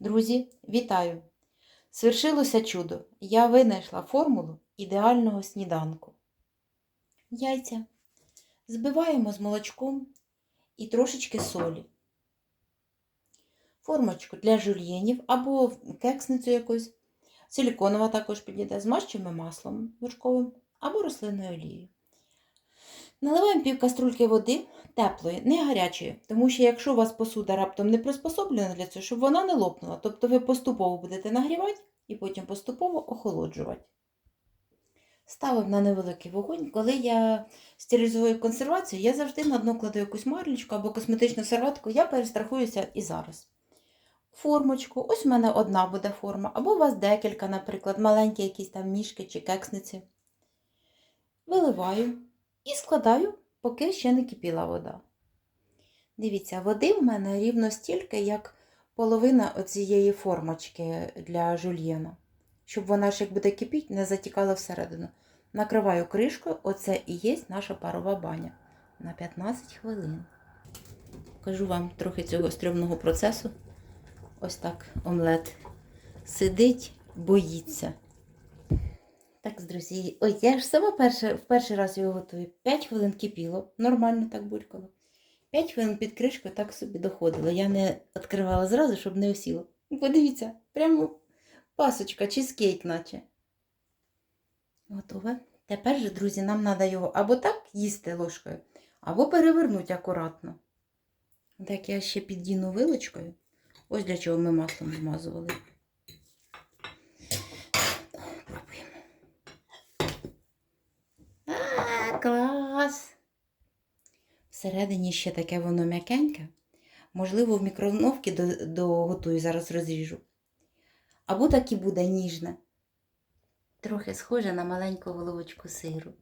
Друзі, вітаю! Свершилося чудо. Я винайшла формулу ідеального сніданку. Яйця збиваємо з молочком і трошечки солі. Формочку для жульєнів або кексницю якусь. Силіконова також підійде. Змащуємо маслом вершковим або рослинною олією. Наливаємо пів каструльки води теплої, не гарячої, тому що якщо у вас посуда раптом не приспособлена для цього, щоб вона не лопнула, тобто ви поступово будете нагрівати і потім поступово охолоджувати. Ставимо на невеликий вогонь. Коли я стерилізую консервацію, я завжди на дно кладу якусь марлічку або косметичну серветку, я перестрахуюся і зараз. Формочку, ось у мене одна буде форма, або у вас декілька, наприклад, маленькі якісь там мішки чи кексниці. Виливаю і складаю, поки ще не кипіла вода. Дивіться, води в мене рівно стільки, як половина оцієї формочки для жульєна. Щоб вона ж як буде кипіти, не затікала всередину. Накриваю кришкою, оце і є наша парова баня на 15 хвилин. Покажу вам трохи цього стрьомного процесу. Ось так омлет сидить, боїться. Друзі, ой, я ж сама перше, в перший раз його готую. 5 хвилин кипіло, нормально так булькало. 5 хвилин під кришкою так собі доходило. Я не відкривала зразу, щоб не осіло. Подивіться, прямо пасочка, чизкейк наче. Готове. Тепер же, друзі, нам треба його або так їсти ложкою, або перевернути акуратно. Так я ще піддіну вилочкою. Ось для чого ми маслом змазували. Клас! Всередині ще таке воно м'якеньке. Можливо, в мікроволновці до, доготую, зараз розріжу. Або так і буде ніжне. Трохи схоже на маленьку головочку сиру.